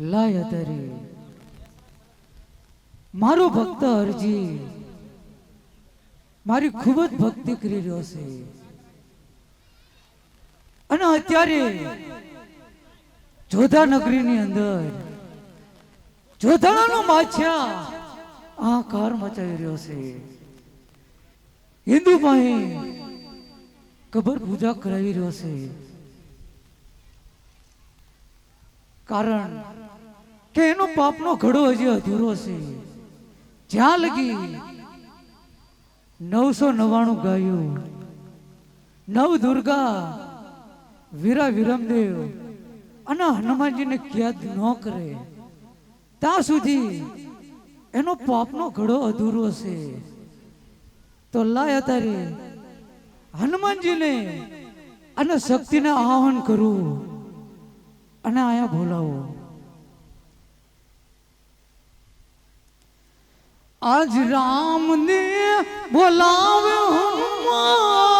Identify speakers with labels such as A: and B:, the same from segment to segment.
A: લાય અત્યારે મારો ભક્ત અરજી. મારી ખૂબ જ ભક્તિ કરી રહ્યો છે. અને અત્યારે જોધા નગરીની અંદર જોધાણાનો માછા આ કાર મચાવી રહ્યો છે. હિન્દુ ભાઈ કબર પૂજા કરાવી રહ્યો છે. કારણ કે એનો પાપનો ઘડો હજી અધૂરો છે. જ્યાં લગી નવસો નવ્વાણું ગાયું. નવ દુર્ગા, વીરા વિરમદેવ અને હનુમાનજીને ક્યાદ ન કરે. ત્યાં સુધી એનો પાપનો ઘડો અધૂરો છે. તો લાય અત્યારે હનુમાનજીને અને શક્તિને આહવાન કરવું અને આયા બોલાવો. આજ રામ ને બોલાવે હનુમાન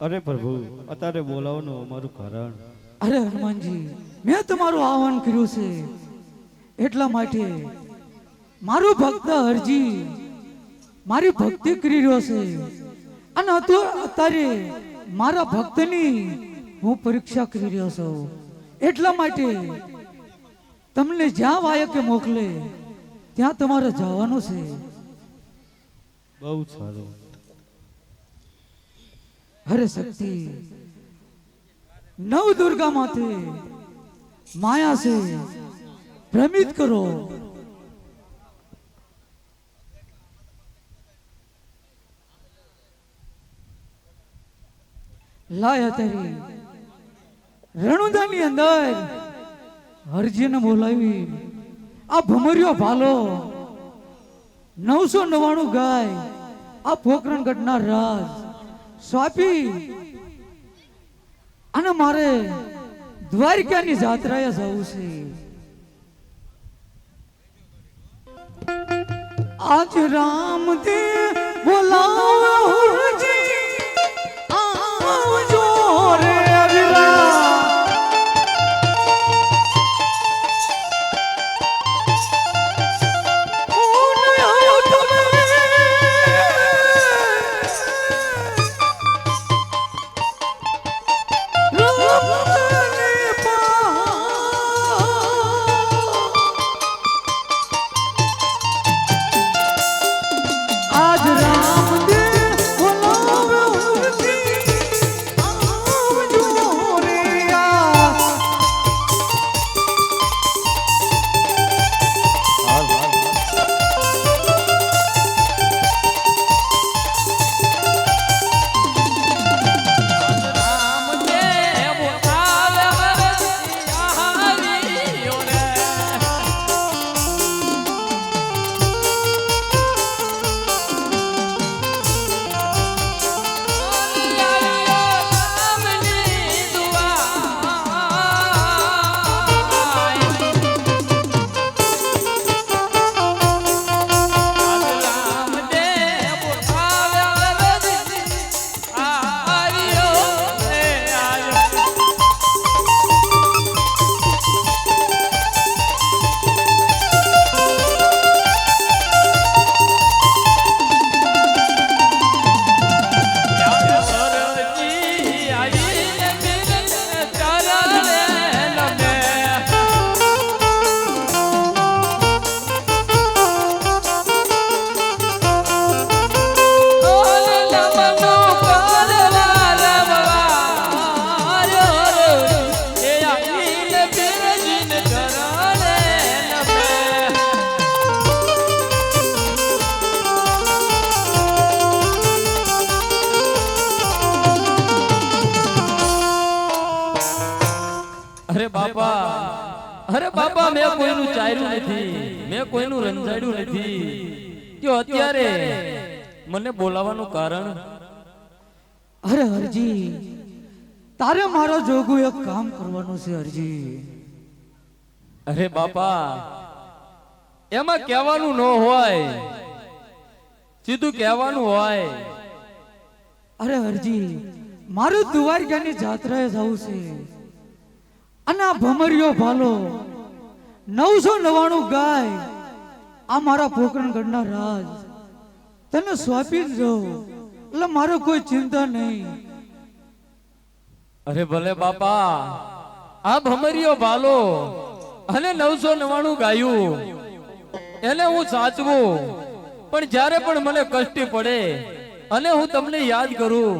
B: અરે પ્રભુ અત્યારે બોલાવવાનું અમારું કારણ.
A: અરે હનુમાનજી મેં તમારું આહવાન કર્યું છે. એટલા માટે મારો ભક્ત હરજી મારી ભક્તિ કરી રહ્યો છે. અને અત્યારે મારા ભક્તની હું પરીક્ષા કરી રહ્યો છું. એટલા માટે તમને જ્યાં વાયકે મોકલે ત્યાં તમારે જવાનું છે.
B: બહુ સારું.
A: હરે શક્તિ. નવ દુર્ગા માથે માયા છે. ભ્રમિત કરો. લાય અત્યારે રણુદાની અંદર હરજીને બોલાવી. આ ભમરિયો ભાલો. નવસો નવાણું ગાય. આ પોકરણ ઘટના રાજ. સ્વાપી અને મારે દ્વારકાની જાત્રાએ જવું છે. આજ રામ દે બોલાવો જી,
C: બાપા મેં કોઈનું ચાર્યું નથી મેં કોઈનું રંજાડ્યું નથી. કે અત્યારે મને બોલાવવાનું કારણ?
A: અરે હરજી તારે મારો જોગું એક કામ કરવાનું છે હરજી.
C: અરે બાપા એમાં કહેવાનું ન હોય સીધું કહેવાનું હોય.
A: અરે હરજી મારું દ્વારકાની જાત્રાએ જવું છે. અને આ ભમરિયો ભાલો નવસો નવાણું ગાય આ મારા પોકરણગઢના રાજ. તને સોંપી જ દઉં. એટલે મારે કોઈ ચિંતા નહીં.
C: અરે ભલે બાપા આ ભમરીયો ભાલો અને નવસો નવાણું ગાયું. એને હું સાચવું પણ જ્યારે પણ મને કષ્ટી પડે અને હું તમને યાદ કરું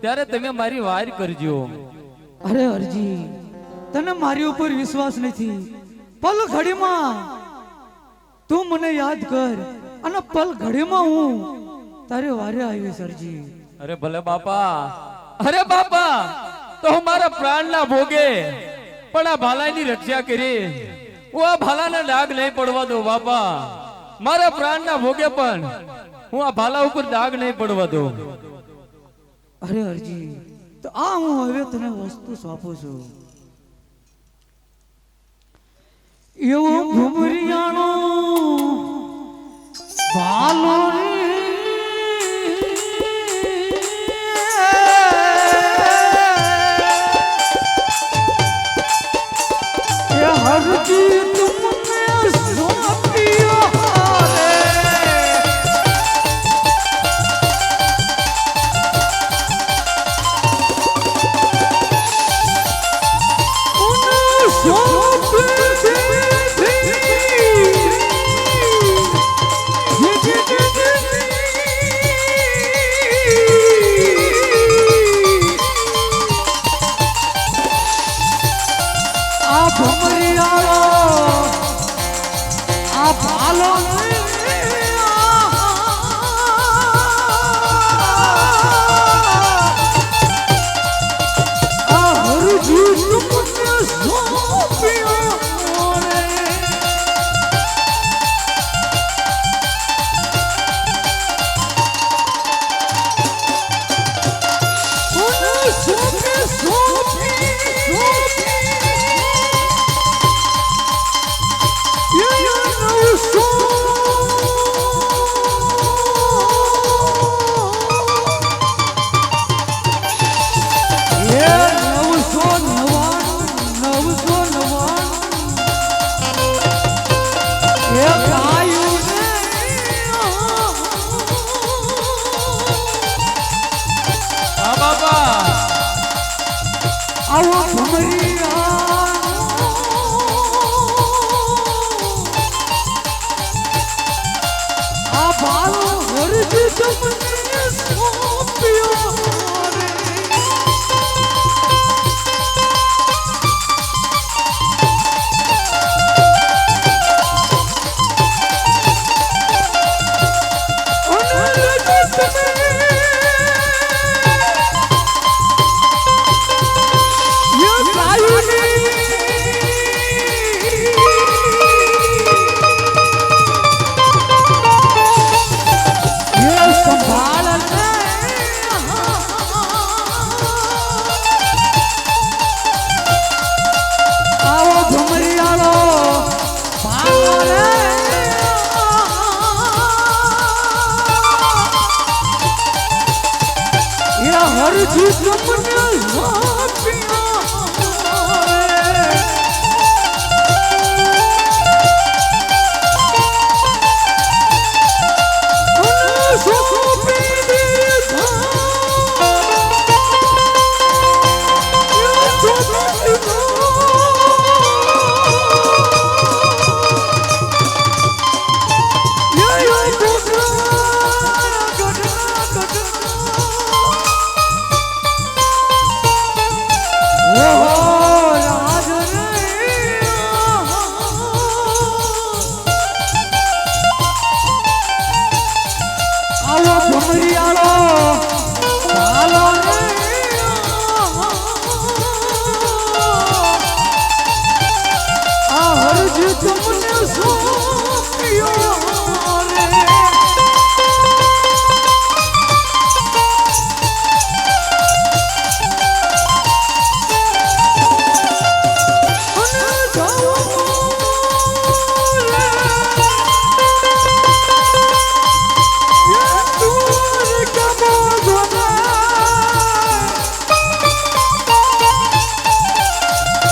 C: ત્યારે તમે મારી વાર કરજો.
A: અરે અરજી તને મારી ઉપર વિશ્વાસ નથી. પલ ઘડીમાં. તું મને યાદ કર અને પલ ઘડીમાં હું તારે વારે આવી સરજી.
C: અરે ભલે બાપા. અરે બાપા તો હું મારા પ્રાણના ભોગે પણ આ ભાલાની રક્ષા કરી. હું આ ભાલાના ડાઘ નહીં પડવા દો બાપા. મારા પ્રાણના ભોગે પણ હું આ ભાલા ઉપર ડાઘ નહીં પડવા દો
A: અરે અરજી તો આ હું હવે તને વસ્તુ સોંપું છું. એવો ઘુમરિયાણો ભાલો આ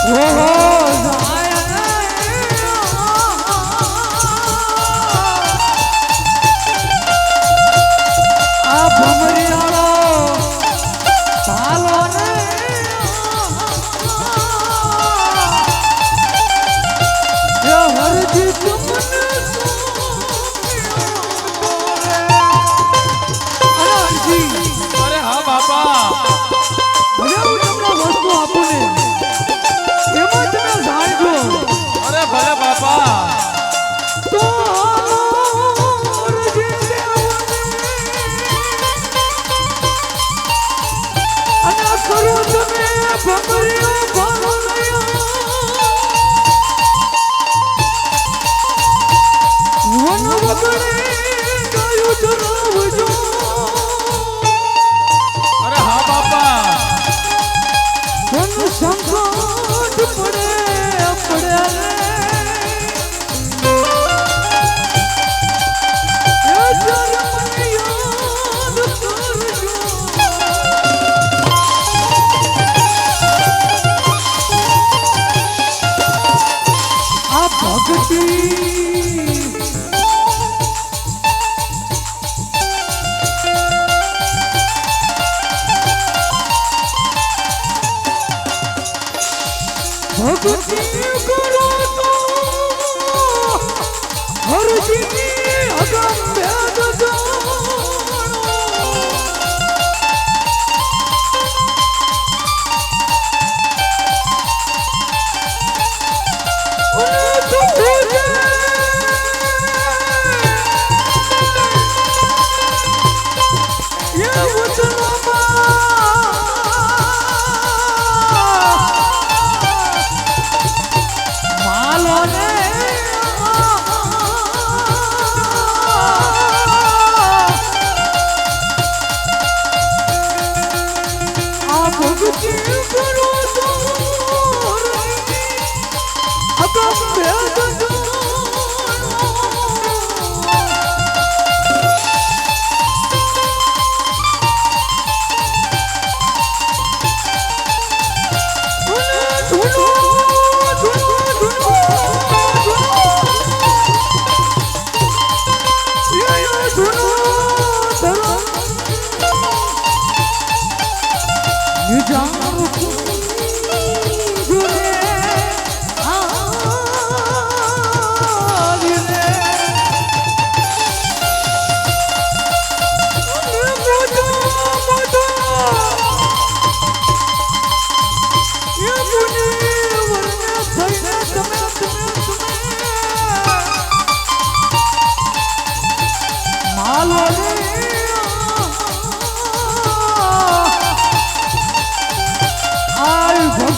A: ઓહો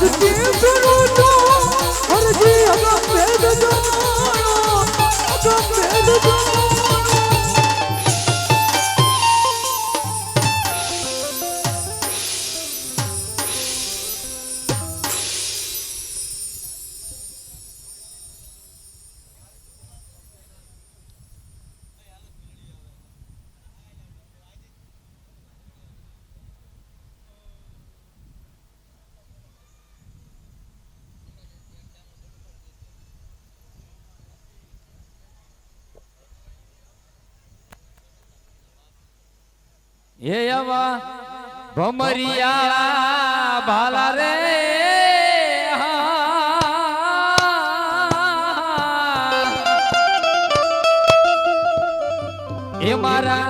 A: આય ભક્તિ
C: એ આવા ભમરિયા ભાલા રે એ મારા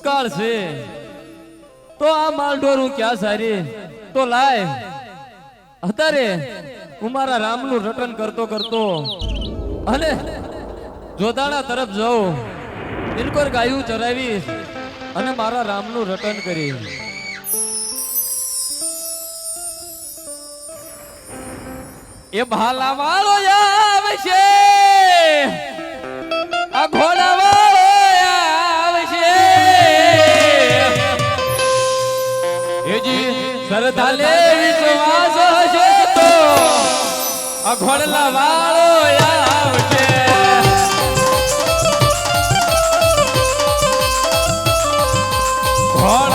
C: દુષ્કાળ છે. તો આ માલઢોરું ક્યાં સારી? તો લાય. અત્યારે હું મારા રામનું રટન કરતો કરતો અને જોધાણા તરફ જાઉં. બિલકુલ ગાયું ચરાવીશ અને મારા રામનું રટન કરીશ. એ ભાલા વાળો આવે છે આ ઘોડા એજી શ્રદ્ધા લે વિશ્વાસ હશે તો અઘોડલા ઘોડલા વાળો આવશે. ઘોડા